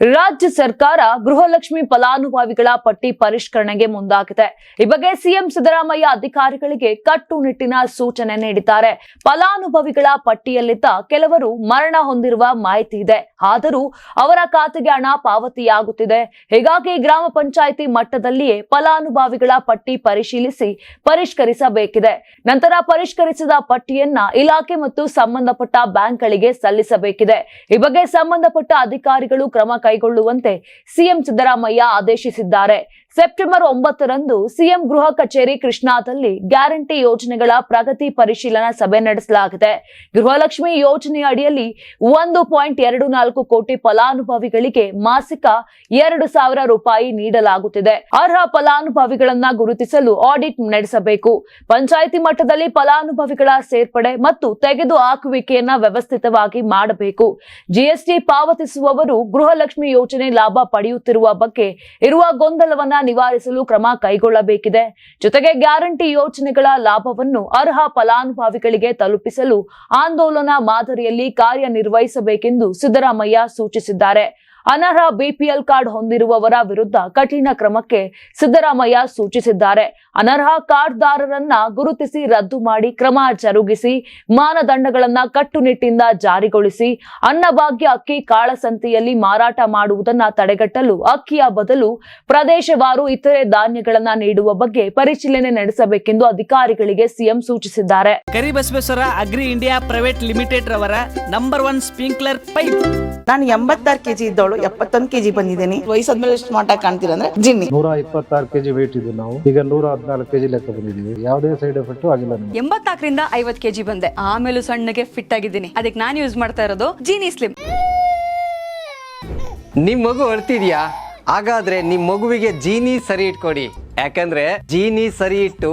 ರಾಜ್ಯ ಸರ್ಕಾರ ಗೃಹಲಕ್ಷ್ಮಿ ಫಲಾನುಭವಿಗಳ ಪಟ್ಟಿ ಪರಿಷ್ಕರಣೆಗೆ ಮುಂದಾಗಿದೆ. ಈ ಬಗ್ಗೆ ಸಿಎಂ ಸಿದ್ದರಾಮಯ್ಯ ಅಧಿಕಾರಿಗಳಿಗೆ ಕಟ್ಟುನಿಟ್ಟಿನ ಸೂಚನೆ ನೀಡಿದ್ದಾರೆ. ಫಲಾನುಭವಿಗಳ ಪಟ್ಟಿಯಲ್ಲಿದ್ದ ಕೆಲವರು ಮರಣ ಹೊಂದಿರುವ ಮಾಹಿತಿ ಇದೆ. ಆದರೂ ಅವರ ಖಾತೆಗೆ ಹಣ ಪಾವತಿಯಾಗುತ್ತಿದೆ. ಹೀಗಾಗಿ ಗ್ರಾಮ ಪಂಚಾಯಿತಿ ಮಟ್ಟದಲ್ಲಿಯೇ ಫಲಾನುಭವಿಗಳ ಪಟ್ಟಿ ಪರಿಶೀಲಿಸಿ ಪರಿಷ್ಕರಿಸಬೇಕಿದೆ. ನಂತರ ಪರಿಷ್ಕರಿಸಿದ ಪಟ್ಟಿಯನ್ನ ಇಲಾಖೆ ಮತ್ತು ಸಂಬಂಧಪಟ್ಟ ಬ್ಯಾಂಕ್ಗಳಿಗೆ ಸಲ್ಲಿಸಬೇಕಿದೆ. ಈ ಬಗ್ಗೆ ಸಂಬಂಧಪಟ್ಟ ಅಧಿಕಾರಿಗಳು ಕ್ರಮ ಕೈಗೊಳ್ಳುವಂತೆ ಸಿಎಂ ಸಿದ್ದರಾಮಯ್ಯ ಆದೇಶಿಸಿದ್ದಾರೆ. ಸೆಪ್ಟೆಂಬರ್ ಒಂಬತ್ತರಂದು ಸಿಎಂ ಗೃಹ ಕಚೇರಿ ಕೃಷ್ಣಾದಲ್ಲಿ ಗ್ಯಾರಂಟಿ ಯೋಜನೆಗಳ ಪ್ರಗತಿ ಪರಿಶೀಲನಾ ಸಭೆ ನಡೆಸಲಾಗಿದೆ. ಗೃಹಲಕ್ಷ್ಮಿ ಯೋಜನೆಯ ಅಡಿಯಲ್ಲಿ ಒಂದು ಪಾಯಿಂಟ್ ಎರಡು ನಾಲ್ಕು ಕೋಟಿ ಫಲಾನುಭವಿಗಳಿಗೆ ಮಾಸಿಕ ಎರಡು ಸಾವಿರ ರೂಪಾಯಿ ನೀಡಲಾಗುತ್ತಿದೆ. ಅರ್ಹ ಫಲಾನುಭವಿಗಳನ್ನ ಗುರುತಿಸಲು ಆಡಿಟ್ ನಡೆಸಬೇಕು. ಪಂಚಾಯಿತಿ ಮಟ್ಟದಲ್ಲಿ ಫಲಾನುಭವಿಗಳ ಸೇರ್ಪಡೆ ಮತ್ತು ತೆಗೆದು ಹಾಕುವಿಕೆಯನ್ನ ವ್ಯವಸ್ಥಿತವಾಗಿ ಮಾಡಬೇಕು. ಜಿಎಸ್ಟಿ ಪಾವತಿಸುವವರು ಗೃಹಲಕ್ಷ್ಮಿ ಯೋಜನೆ ಲಾಭ ಪಡೆಯುತ್ತಿರುವ ಬಗ್ಗೆ ಇರುವ ಗೊಂದಲವನ್ನ ನಿವಾರಿಸಲು ಕ್ರಮ ಕೈಗೊಳ್ಳಬೇಕಿದೆ. ಜೊತೆಗೆ ಗ್ಯಾರಂಟಿ ಯೋಜನೆಗಳ ಲಾಭವನ್ನು ಅರ್ಹ ಫಲಾನುಭವಿಗಳಿಗೆ ತಲುಪಿಸಲು ಆಂದೋಲನ ಮಾದರಿಯಲ್ಲಿ ಕಾರ್ಯನಿರ್ವಹಿಸಬೇಕೆಂದು ಸಿದ್ದರಾಮಯ್ಯ ಸೂಚಿಸಿದ್ದಾರೆ. ಅನರ್ಹ ಬಿಪಿಎಲ್ ಕಾರ್ಡ್ ಹೊಂದಿರುವವರ ವಿರುದ್ಧ ಕಠಿಣ ಕ್ರಮಕ್ಕೆ ಸಿದ್ದರಾಮಯ್ಯ ಸೂಚಿಸಿದ್ದಾರೆ. ಅನರ್ಹ ಕಾರ್ಡ್ದಾರರನ್ನ ಗುರುತಿಸಿ ರದ್ದು ಮಾಡಿ ಕ್ರಮ ಜರುಗಿಸಿ ಮಾನದಂಡಗಳನ್ನ ಕಟ್ಟುನಿಟ್ಟಿಂದ ಜಾರಿಗೊಳಿಸಿ ಅನ್ನಭಾಗ್ಯ ಅಕ್ಕಿ ಕಾಳಸಂತೆಯಲ್ಲಿ ಮಾರಾಟ ಮಾಡುವುದನ್ನ ತಡೆಗಟ್ಟಲು ಅಕ್ಕಿಯ ಬದಲು ಪ್ರದೇಶವಾರು ಇತರೆ ಧಾನ್ಯಗಳನ್ನ ನೀಡುವ ಬಗ್ಗೆ ಪರಿಶೀಲನೆ ನಡೆಸಬೇಕೆಂದು ಅಧಿಕಾರಿಗಳಿಗೆ ಸಿಎಂ ಸೂಚಿಸಿದ್ದಾರೆ. Karibasaveshwara agri India private limited ರವರ ನಂಬರ್ ಒನ್ ಸ್ಪ್ರಿಂಕ್ಲರ್ ಪೈಪ್. ನಾನು ಎಂಬತ್ತಾರು ಕೆಜಿ ಇದ್ದವಳು. ಎಪ್ಪತ್ತೊಂದು ಕೆಜಿ ಬಂದಿದ್ದೀನಿ. ವಯಸ್ಸಾದ್ಮೇಲೆ ಸ್ಮಾರ್ಟ್ ಆಗಿ ಕಾಣ್ತೀರ ಅಂದ್ರೆ ಜಿನ್ನಿ. ನೂರ ಇಪ್ಪತ್ತಾರು ಕೆಜಿ ವೇಟ್ ಇದೆ ನಾವು. ಈಗ ನೂರ ಹದಿನಾಲ್ಕು ಕೆಜಿ ಲೆಕ್ಕ ಬಂದಿದ್ದೀವಿ. ಯಾವುದೇ ಸೈಡ್ ಎಫೆಕ್ಟ್ ಆಗಿಲ್ಲ ನಮಗೆ. ಎಂಬತ್ನಾಲ್ಕರಿಂದ ಐವತ್ ಕೆಜಿ ಬಂದೆ. ಆಮೇಲೆ ಸಣ್ಣಗೆ ಫಿಟ್ ಆಗಿದ್ದೀನಿ. ಅದಕ್ಕೆ ನಾನು ಯೂಸ್ ಮಾಡ್ತಾ ಇರೋದು ಜೀನಿ ಸ್ಲಿಮ್ ನಿಮ್ ಮಗು ಅಳ್ತಿದ್ಯಾ? ಹಾಗಾದ್ರೆ ನಿಮ್ ಮಗುವಿಗೆ ಜೀನಿ ಸರಿ ಇಟ್ಕೊಡಿ. ಯಾಕಂದ್ರೆ ಜೀನಿ ಸರಿ ಇಟ್ಟು